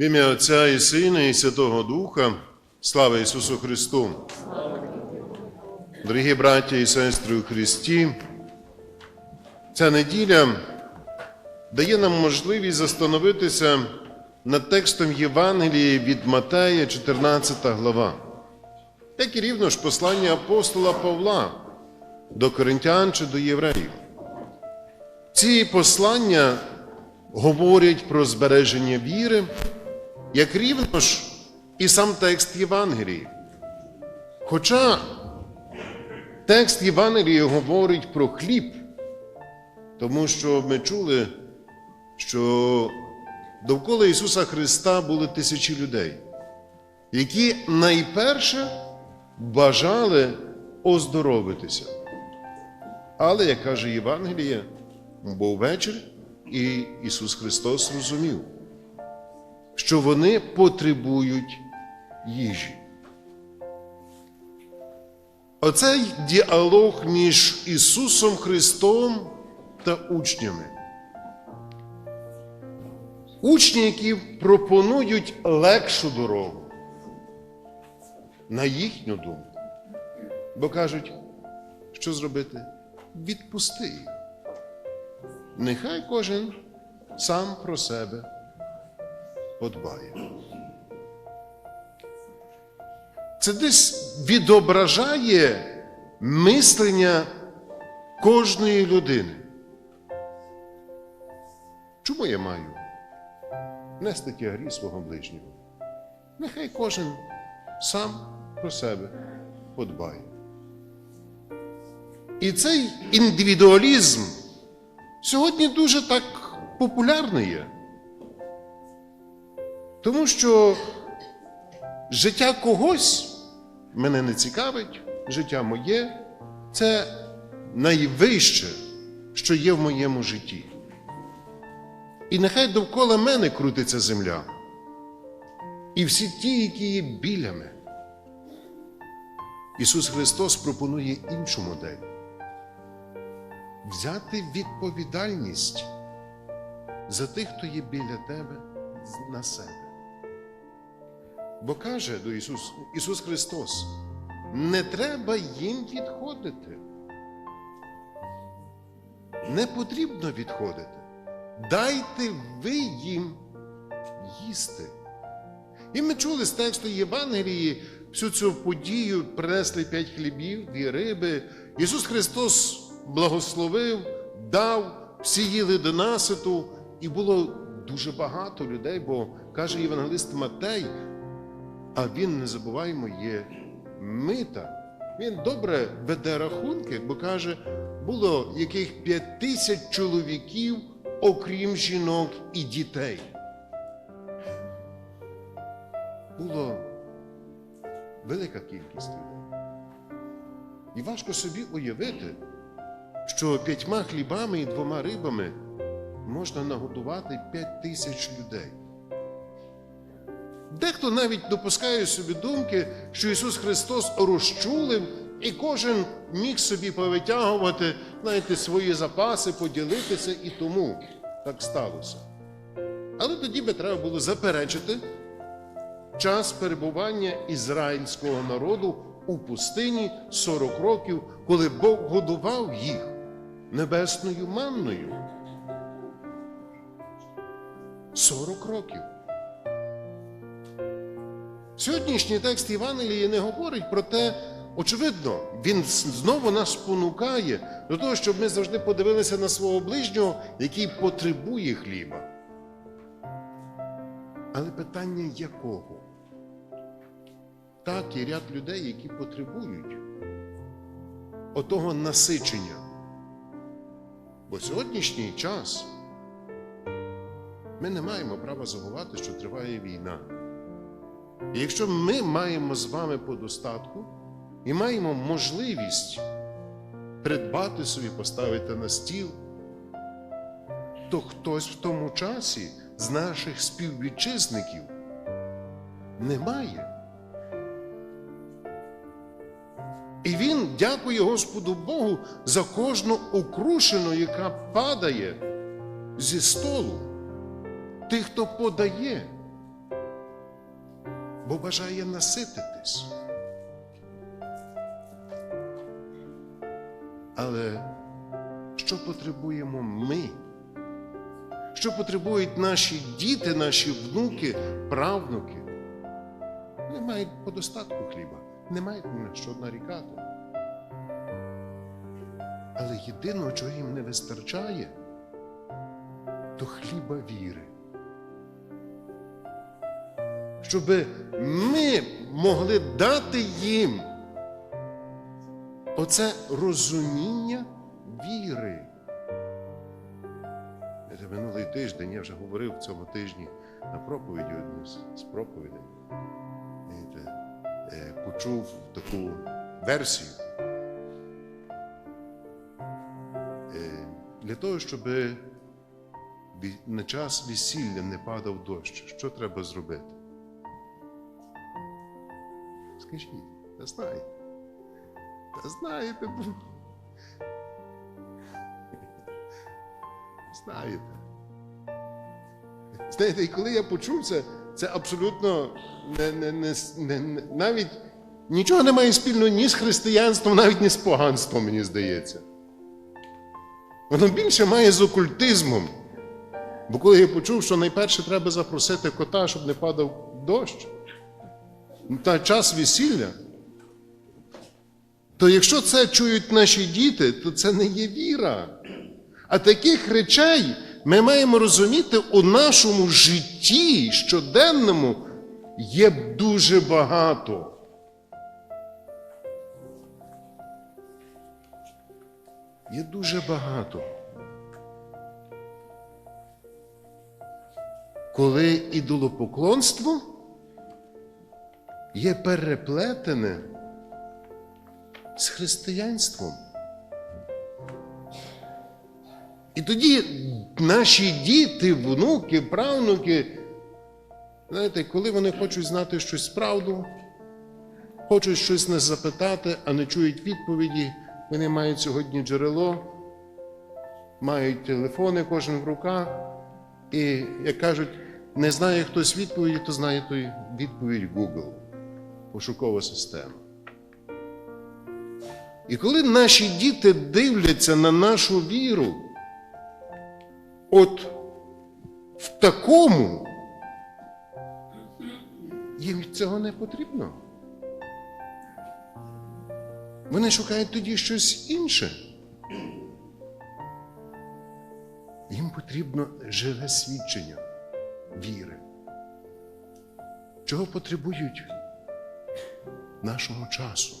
В ім'я Отця і Сина, і Святого Духа, слава Ісусу Христу! Дорогі браття і сестри у Христі, ця неділя дає нам можливість застановитися над текстом Євангелії від Матея, 14 глава, як і рівно ж послання апостола Павла до коринтян чи до євреїв. Ці послання говорять про збереження віри, як рівно ж і сам текст Євангелії. Хоча текст Євангелії говорить про хліб, тому що ми чули, що довкола Ісуса Христа були тисячі людей, які найперше бажали оздоровитися. Але, як каже Євангеліє, був вечір, і Ісус Христос розумів, що вони потребують їжі. Оцей діалог між Ісусом Христом та учнями. Учні, які пропонують легшу дорогу на їхню думку. Бо кажуть, що зробити? Відпусти. Нехай кожен сам про себе подбає. Це десь відображає мислення кожної людини. Чому я маю нести тягарі свого ближнього? Нехай кожен сам про себе подбає. І цей індивідуалізм сьогодні дуже так популярний є. Тому що життя когось мене не цікавить, життя моє це найвище, що є в моєму житті. І нехай довкола мене крутиться земля. І всі ті, які є біля мене. Ісус Христос пропонує іншу модель взяти відповідальність за тих, хто є біля тебе на себе. Бо каже до Ісус, Ісус Христос, не треба їм відходити. Не потрібно відходити. Дайте ви їм їсти. І ми чули з тексту Євангелії всю цю подію, принесли п'ять хлібів, дві риби. Ісус Христос благословив, дав, всі їли до наситу, і було дуже багато людей, бо каже євангелист Матей, а він, не забуваємо, є мита. Він добре веде рахунки, бо каже, було яких п'ять тисяч чоловіків, окрім жінок і дітей. Було велика кількість людей. І важко собі уявити, що п'ятьма хлібами і двома рибами можна нагодувати п'ять тисяч людей. Дехто навіть допускає собі думки, що Ісус Христос розчулив, і кожен міг собі повитягувати знаєте, свої запаси, поділитися і тому так сталося. Але тоді би треба було заперечити час перебування ізраїльського народу у пустині 40 років, коли Бог годував їх небесною манною. 40 років. Сьогоднішній текст Євангелії не говорить про те, очевидно, він знову нас спонукає до того, щоб ми завжди подивилися на свого ближнього, який потребує хліба. Але питання якого? Так, є ряд людей, які потребують отого насичення. Бо сьогоднішній час ми не маємо права забувати, що триває війна. І якщо ми маємо з вами по достатку і маємо можливість придбати собі, поставити на стіл, то хтось в тому часі з наших співвітчизників не має. І він дякує Господу Богу за кожну окрушину, яка падає зі столу. Тих, хто подає. Бо бажає насититись. Але що потребуємо ми? Що потребують наші діти, наші внуки, правнуки? Не мають по достатку хліба, не мають на що нарікати. Але єдиного, чого їм не вистачає, то хліба віри. Щоб ми могли дати їм оце розуміння віри. Минулий тиждень, я вже говорив в цьому тижні на проповіді одну з проповідей. Е, Почув таку версію. Е, Для того, щоб на час весілля не падав дощ, що треба зробити? Скажіть, та знаєте. Та знаєте, знаєте. Знаєте, і коли я почув це, це абсолютно не, не, не, не, навіть нічого не має спільного ні з християнством, навіть ні з поганством, мені здається. Воно більше має з окультизмом. Бо коли я почув, що найперше треба запросити кота, щоб не падав дощ, та час весілля, то якщо це чують наші діти, то це не є віра. А таких речей ми маємо розуміти у нашому житті щоденному є дуже багато. Є дуже багато. Коли ідолопоклонство є переплетене з християнством. І тоді наші діти, внуки, правнуки, знаєте, коли вони хочуть знати щось правду, хочуть щось не запитати, а не чують відповіді, вони мають сьогодні джерело, мають телефони кожен в руках, і, як кажуть, не знає хтось відповіді, то знає той відповідь Google, пошукова система. І коли наші діти дивляться на нашу віру, от в такому, їм цього не потрібно. Вони шукають тоді щось інше. Їм потрібно живе свідчення віри. Чого потребують нашого часу?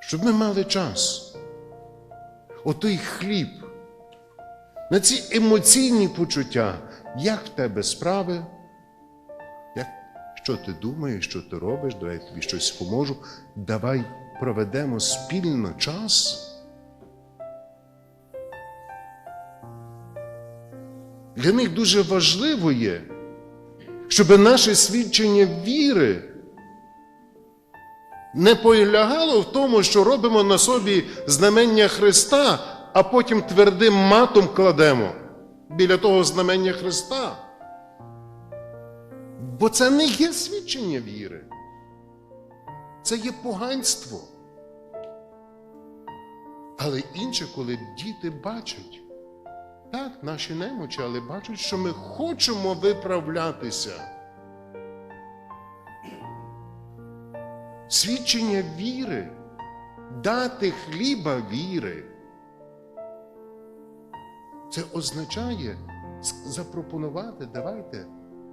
Щоб ми мали час. Отой хліб, на ці емоційні почуття, як в тебе справи, як, що ти думаєш, що ти робиш, давай я тобі щось поможу, давай проведемо спільно час. Для них дуже важливо є, щоб наше свідчення віри не полягало в тому, що робимо на собі знамення Христа, а потім твердим матом кладемо біля того знамення Христа. Бо це не є свідчення віри. Це є поганство. Але інше, коли діти бачать, так, наші немочі, але бачать, що ми хочемо виправлятися. Свідчення віри, дати хліба віри. Це означає запропонувати, давайте,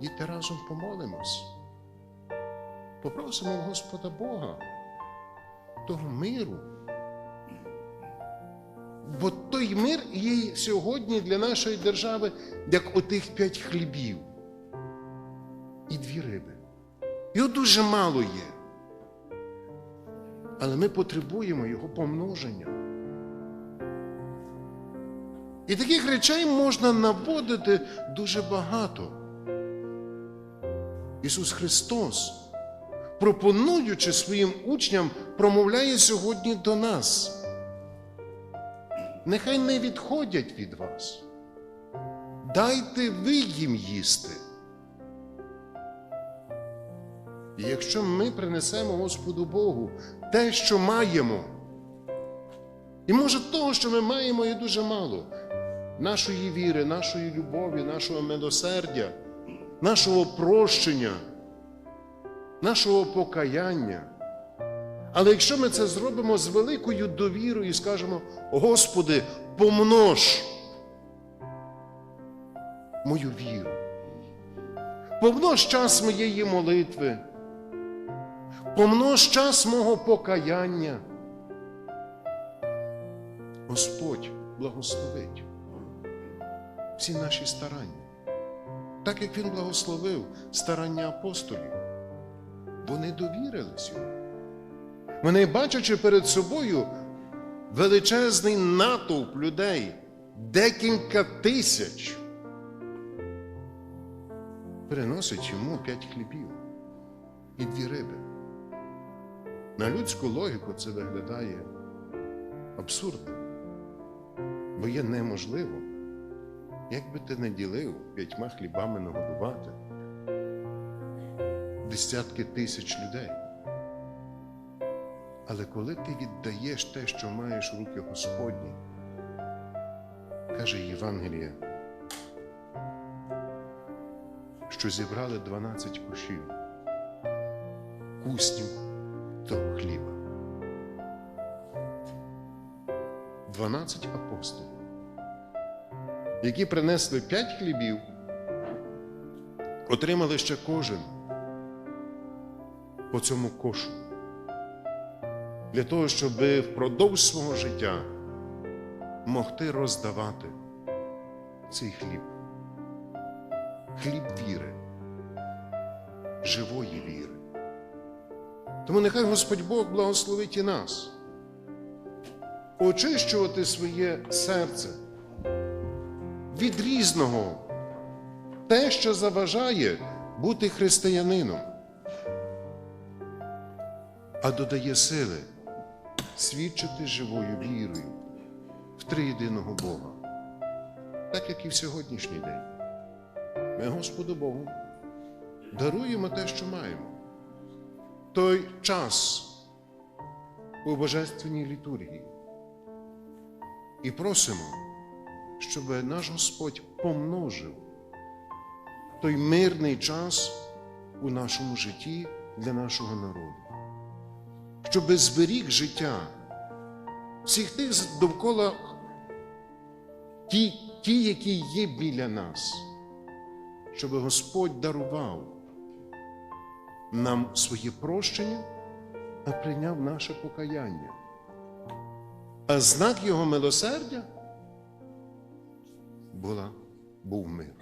діти разом помолимось. Попросимо Господа Бога того миру. Бо той мир є сьогодні для нашої держави, як отих п'ять хлібів і дві риби. Його дуже мало є. Але ми потребуємо його помноження. І таких речей можна наводити дуже багато. Ісус Христос, пропонуючи своїм учням, промовляє сьогодні до нас. Нехай не відходять від вас. Дайте ви їм їсти. Якщо ми принесемо Господу Богу те, що маємо, і може того, що ми маємо, є дуже мало нашої віри, нашої любові, нашого милосердя, нашого прощення, нашого покаяння. Але якщо ми це зробимо з великою довірою і скажемо, Господи, помнож мою віру, помнож час моєї молитви, помнож час мого покаяння. Господь благословить всі наші старання, так як Він благословив старання апостолів. Вони довірились йому. Вони, бачачи перед собою величезний натовп людей, декілька тисяч, приносять йому п'ять хлібів і дві риби. На людську логіку це виглядає абсурдно, бо є неможливо, як би ти не ділив п'ятьма хлібами нагодувати десятки тисяч людей. Але коли ти віддаєш те, що маєш в руки Господні, каже Євангеліє, що зібрали 12 кушів, куснів того хліба. 12 апостолів, які принесли 5 хлібів, отримали ще кожен по цьому кошу для того, щоб впродовж свого життя могти роздавати цей хліб. Хліб віри, живої віри. Тому нехай Господь Бог благословить і нас, очищувати своє серце від різного, те, що заважає бути християнином, а додає сили свідчити живою вірою в триєдиного Бога, так як і в сьогоднішній день. Ми Господу Богу даруємо те, що маємо. Той час у Божественній літургії. І просимо, щоб наш Господь помножив той мирний час у нашому житті для нашого народу щоб зберіг життя всіх тих довкола ті, ті, які є біля нас, щоб Господь дарував нам своє прощення, а прийняв наше покаяння. А знак Його милосердя була, був мир.